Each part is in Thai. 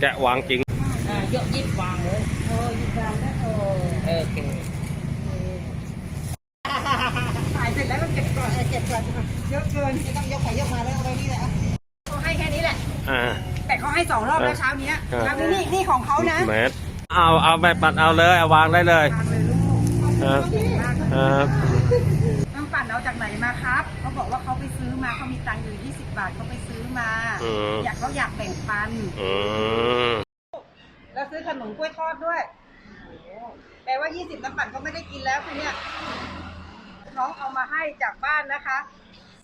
แกะวางจริงอ่ายกยิบวางเลยโอ้ยยิบวางแล้วโอ้เออโอเคถ่ายเสร็จแล้วก็เก็บก่อนเก็บก่อนเยอะเกินไม่ต้องยกไปยกมาแล้วเอาไว้นี่แหละเขาให้แค่นี้แหละอ่าแต่เขาให้สองรอบแล้วเช้านี้เออเช้านี้นี่นี่ของเขานะเมตรเอาเอาไปปัดเอาเลยเอาวางได้เลยทานเลยลูกครับ จากไหนมาครับเขาบอกว่าเขาไปซื้อมาเขามีตังค์อยู่ 20 บาทเขาไปซื้อมา อืม อยากเขาอยากแบ่งปัน อืม แล้วซื้อขนมกล้วยทอดด้วยแปลว่า 20 น้ำปั่นก็ไม่ได้กินแล้วคือเนี่ยน้องเอามาให้จากบ้านนะคะ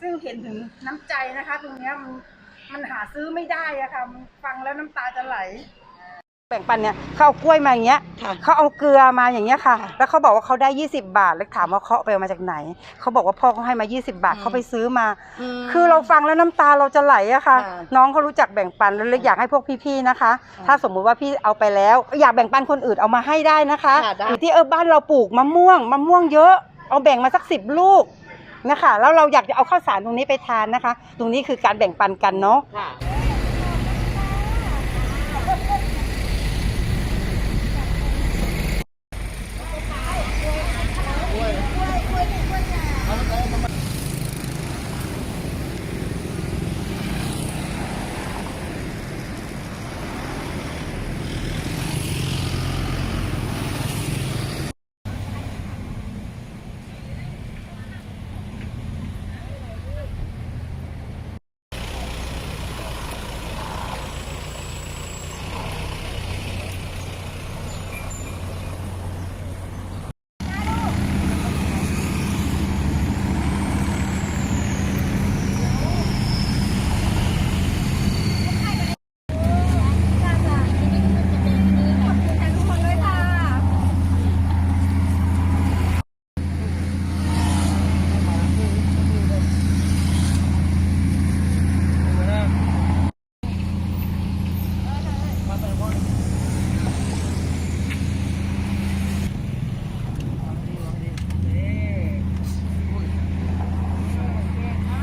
ซึ่งเห็นถึงน้ำใจนะคะ ตรงเนี้ยมันมันหาซื้อไม่ได้อะค่ะมันฟังแล้วน้ำตาจะไหล แบ่งปันเนี่ยเขาเอากล้วยมาอย่างเงี้ยค่ะ เขาเอาเกลือมาอย่างเงี้ยค่ะแล้วเขาบอกว่าเขาได้ 20 บาทแล้วถามว่าเขาเอาไปเอามาจากไหน เขาบอกว่าพ่อเขาให้มา 20 บาทเขาไปซื้อมาคือเราฟังแล้วน้ำตาเราจะไหลอะค่ะ ค่ะน้องเขารู้จักแบ่งปันแล้วเลยอยากให้พวกพี่ๆนะคะ ค่ะถ้าสมมุติว่าพี่เอาไปแล้ว อยากแบ่งปันคนอื่นเอามาให้ได้นะคะค่ะได้อยู่ที่เออบ้านเราปลูกมะม่วงมะม่วงเยอะ เอาแบ่งมาสักสิบลูกนะคะแล้วเราอยากจะเอาข้าวสารตรงนี้ไปทานนะคะ ตรงนี้คือการแบ่งปันกันเนาะ ค่ะ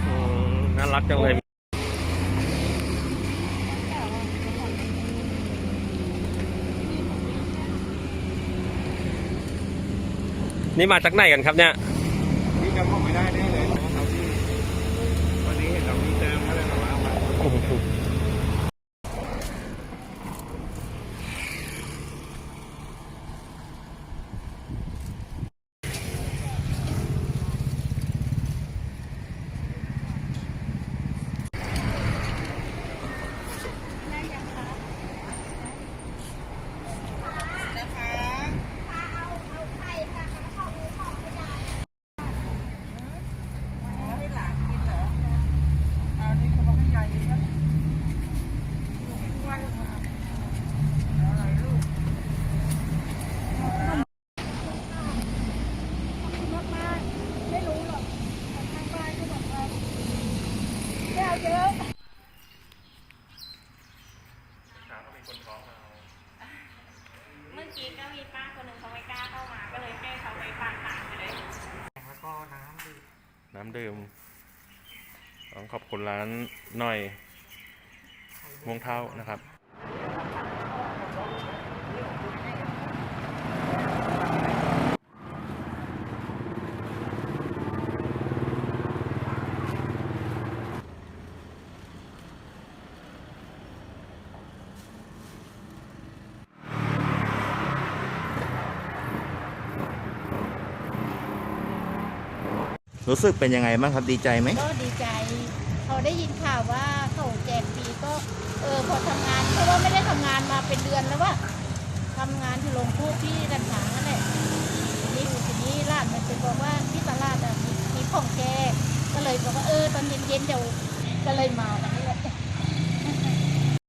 อืมน่ารั กจังเลยนี่มาจากไหนกันครับเนี่ยนี่จำผมไม่ได้แน่เลยเพราะเขาที่วันนี้เห็นเรามีเติมก็เลยแบบว่าเอามา เมื่อกี้ก็มีป้าคนหนึ่งเขาไม่กล้าเข้ามา ก็เลยให้เขาไปฝากถางไปเลย แล้วก็น้ำดื่มน้ำดื่มต้องขอบคุณร้านหน่อยม่วงเท่านะครับ รู้สึกเป็นยังไงบ้างครับดีใจไหมก็ดีใจเขาได้ยินข่าวว่าเขาแจกฟรีก็เออพอทำงานเพราะว่าไม่ได้ทำงานมาเป็นเดือนแล้วว่าทำงานที่โรงพูกที่ดันหางนั่นแหละทีนี้ทีนี้ร้านมันเป็นบอกว่าที่ตลาดอะมีของแจกก็เลยบอกว่าเออตอนเย็นๆเดี๋ยวก็เลยมานะ